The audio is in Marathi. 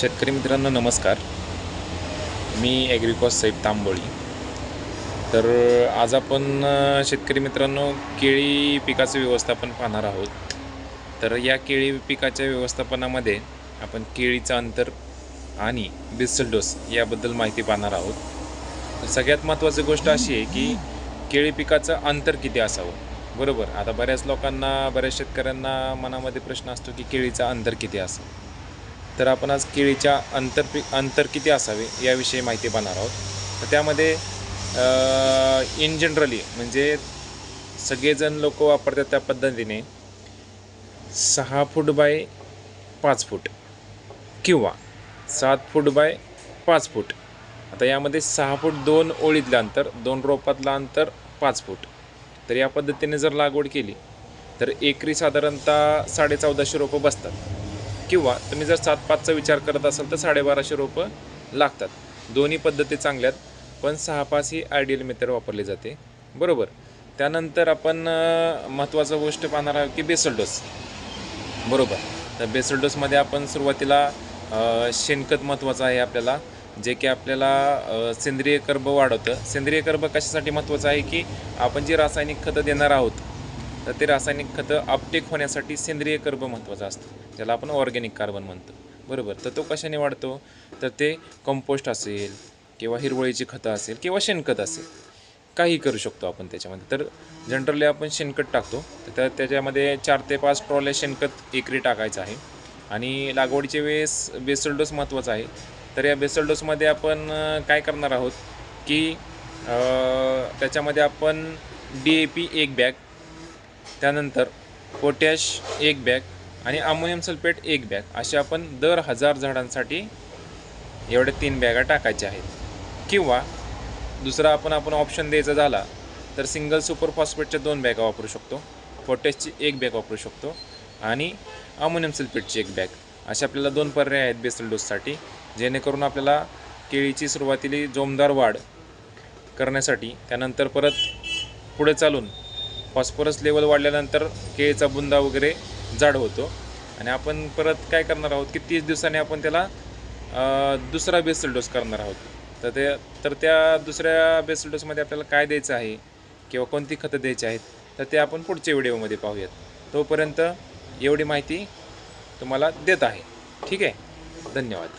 शेतकरी मित्रांनो नमस्कार. मी ॲग्रिकॉस साहेब तांबोळी. तर आज आपण शेतकरी मित्रांनो केळी पिकाचं व्यवस्थापन पाहणार आहोत. तर या केळी पिकाच्या व्यवस्थापनामध्ये आपण केळीचं अंतर आणि बिसल डोस याबद्दल माहिती पाहणार आहोत. तर सगळ्यात महत्त्वाची गोष्ट अशी आहे की केळी पिकाचं अंतर किती असावं? बरोबर? आता बऱ्याच लोकांना बऱ्याच शेतकऱ्यांना मनामध्ये प्रश्न असतो की केळीचं अंतर किती असावं? तर आपण आज केळीच्या अंतर पीक अंतर किती असावे याविषयी माहिती पाहणार आहोत. तर त्यामध्ये इन जनरली म्हणजे सगळेजण लोक वापरतात त्या पद्धतीने सहा फूट बाय पाच फूट किंवा सात फूट बाय पाच फूट. आता यामध्ये सहा फूट दोन ओळीतलं अंतर दोन रोपातलं अंतर पाच फूट. तर या पद्धतीने जर लागवड केली तर एकरी साधारणतः साडे चौदाशे रोपं बसतात. किंवा तुम्ही जर सात पाचचा विचार करत असाल तर साडेबाराशे रोपं लागतात. दोन्ही पद्धती चांगल्यात पण सहा पाच ही आयडियल मेथड वापरली जाते. बरोबर? त्यानंतर आपण महत्त्वाचं गोष्ट पाहणार आहोत की बेसल डोस. बरोबर? तर बेसल डोसमध्ये आपण सुरुवातीला शेणखत महत्त्वाचं आहे आपल्याला जे की आपल्याला सेंद्रिय कर्ब वाढवतं. सेंद्रिय कर्ब कशासाठी महत्त्वाचं आहे की आपण जी रासायनिक खतं देणार आहोत तर ते रासायनिक खतं अपटेक होण्यासाठी सेंद्रिय कर्ब महत्त्वाचं असतं ज्याला आपण ऑर्गॅनिक कार्बन म्हणतो. बरोबर? तर तो कशाने वाढतो? तर ते कंपोस्ट असेल किंवा हिरवळीची खतं असेल किंवा शेणखत असेल काही करू शकतो आपण त्याच्यामध्ये. तर जनरली आपण शेणखत टाकतो. तर त्याच्यामध्ये चार ते पाच ट्रॉले शेणखत एकरी टाकायचं आहे. आणि लागवडीच्या वेळेस बेसल डोस महत्त्वाचा आहे. तर या बेसल डोसमध्ये आपण काय करणार आहोत की त्याच्यामध्ये आपण डी ए पी एक बॅग त्यानंतर पोटॅश एक बॅग आणि अमोनियम सल्फेट एक बॅग असे आपण दर हजार झाडांसाठी एवढ्या तीन बॅगा टाकायच्या आहेत. किंवा दुसरा आपण आपण ऑप्शन द्यायचा झाला तर सिंगल सुपर फॉस्फेटच्या दोन बॅगा वापरू शकतो पोटॅशची एक बॅग वापरू शकतो आणि अमोनियम सल्फेटची एक बॅग. असे आपल्याला दोन पर्याय आहेत बेसल डोससाठी जेणेकरून आपल्याला केळीची सुरुवातीला जोमदार वाढ करण्यासाठी त्यानंतर परत पुढे चालून फॉस्फरस लेवल वाढल्यानंतर केळीचा बुंदा वगैरे जाड होतो. आणि आपण परत काय करणार आहोत की तीस दिवसांनी आपण त्याला दुसरा बेसल डोस करणार आहोत. तर ते तर त्या दुसऱ्या बेसल डोसमध्ये आपल्याला काय द्यायचं आहे किंवा कोणती खतं द्यायची आहेत तर ते आपण पुढच्या व्हिडिओमध्ये पाहूयात. तोपर्यंत एवढी माहिती तुम्हाला देत आहे. ठीक आहे? धन्यवाद.